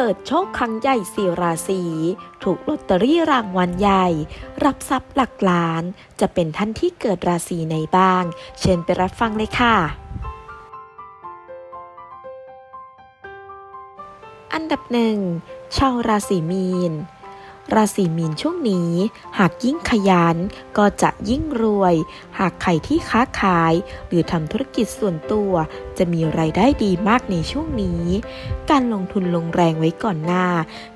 ปิดโชคครั้งใหญ่สี่ราศีถูกลอตเตอรี่รางวัลใหญ่ รับทรัพย์หลักล้าน จะเป็นท่านที่เกิดราศีไหนบ้าง เชิญไปรับฟังเลยค่ะ อันดับหนึ่งชาวราศีมีน ราศีมีนช่วงนี้ หากยิ่งขยันก็จะยิ่งรวย หากใครที่ค้าขาย หรือทำธุรกิจส่วนตัว จะมีไรายได้ดีมากในช่วงนี้ การลงทุนลงแรงไว้ก่อนหน้า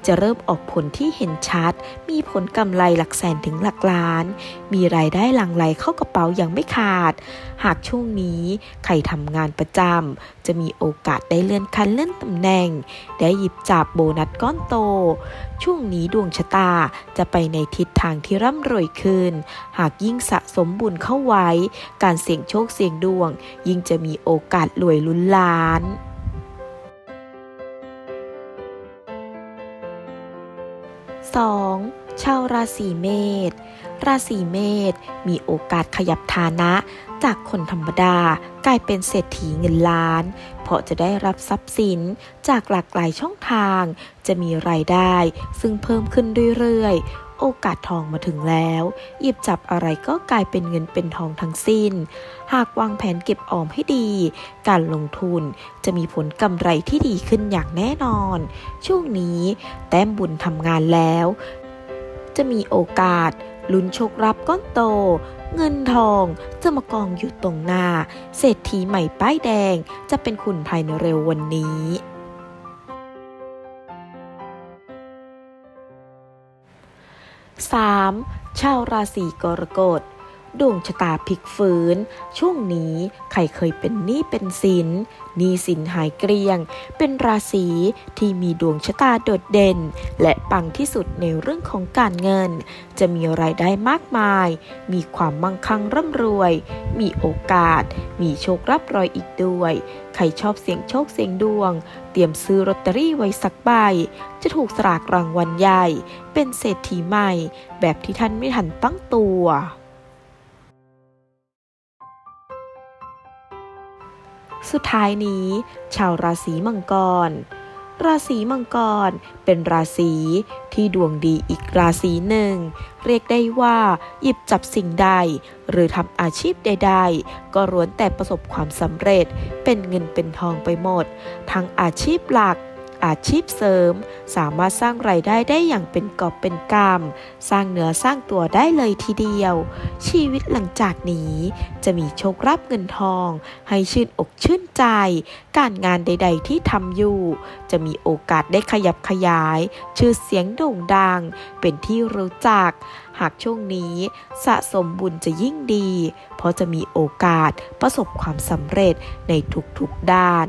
จะเริ่มออกผลที่เห็นชัด มีผลกำไรหลักแสนถึงหลักล้าน มีรายได้หลั่งไหลเข้ากระเป๋าอย่างไม่ขาด หากช่วงนี้ใครทำงานประจำ จะมีโอกาสได้เลื่อนขั้นเลื่อนตำแหน่ง ได้หยิบจับโบนัสก้อนโต ช่วงนี้ดวงชะตาจะไปในทิศทางที่ร่ำรวยขึ้น หากยิ่งสะสมบุญเข้าไว้ การเสี่ยงโชคเสี่ยงดวง ยิ่งจะมีโอกาสรวยลุ้นล้าน 2. ชาวราศีเมษ ราศีเมษมีโอกาสขยับฐานะ จากคนธรรมดากลายเป็นเศรษฐีเงินล้าน เพราะจะได้รับทรัพย์สินจากหลากหลายช่องทาง จะมีรายได้ซึ่งเพิ่มขึ้นเรื่อยๆ โอกาสทองมาถึงแล้ว หยิบจับอะไรก็กลายเป็นเงินเป็นทองทั้งสิ้น หากวางแผนเก็บออมให้ดี การลงทุนจะมีผลกำไรที่ดีขึ้นอย่างแน่นอน ช่วงนี้แต้มบุญทำงานแล้ว จะมีโอกาสลุ้นโชครับก้อนโต เงินทองจะมากองอยู่ตรงหน้า เศรษฐีใหม่ป้ายแดงจะเป็นคุณภายในเร็ววันนี้ 3. ชาวราศีกรกฎ ดวงชะตาพลิกฟื้น ช่วงนี้ใครเคยเป็นหนี้เป็นสินหนี้สินหายเกลี้ยง เป็นราศีที่มีดวงชะตาโดดเด่น และปังที่สุดในเรื่องของการเงิน จะมีรายได้มากมาย มีความมั่งคั่งร่ำรวย มีโอกาส มีโชครับรอยอีกด้วย ใครชอบเสี่ยงโชคเสี่ยงดวง เตรียมซื้อลอตเตอรี่ไว้สักใบ จะถูกสลากรางวัลใหญ่ เป็นเศรษฐีใหม่ แบบที่ท่านไม่ทันตั้งตัว สุดท้ายนี้ ชาวราศีมังกร ราศีมังกรเป็นราศีที่ดวงดีอีกราศีหนึ่ง เรียกได้ว่าหยิบจับสิ่งใด หรือทำอาชีพใด ๆ ก็ล้วนแต่ประสบความสำเร็จ เป็นเงินเป็นทองไปหมด ทั้งอาชีพหลัก อาชีพเสริม สามารถสร้างไรายได้ได้อย่างเป็นกอบเป็นกำสร้างเนื้อสร้างตัวได้เลยทีเดียว ชีวิตหลังจากนี้ จะมีโชครับเงินทอง ให้ชื่นอกชื่นใจ การงานใด ๆ ที่ทำอยู่ จะมีโอกาสได้ขยับขยาย ชื่อเสียงโด่งดัง เป็นที่รู้จัก หากช่วงนี้สะสมบุญจะยิ่งดี เพราะจะมีโอกาสประสบความสำเร็จในทุกๆด้าน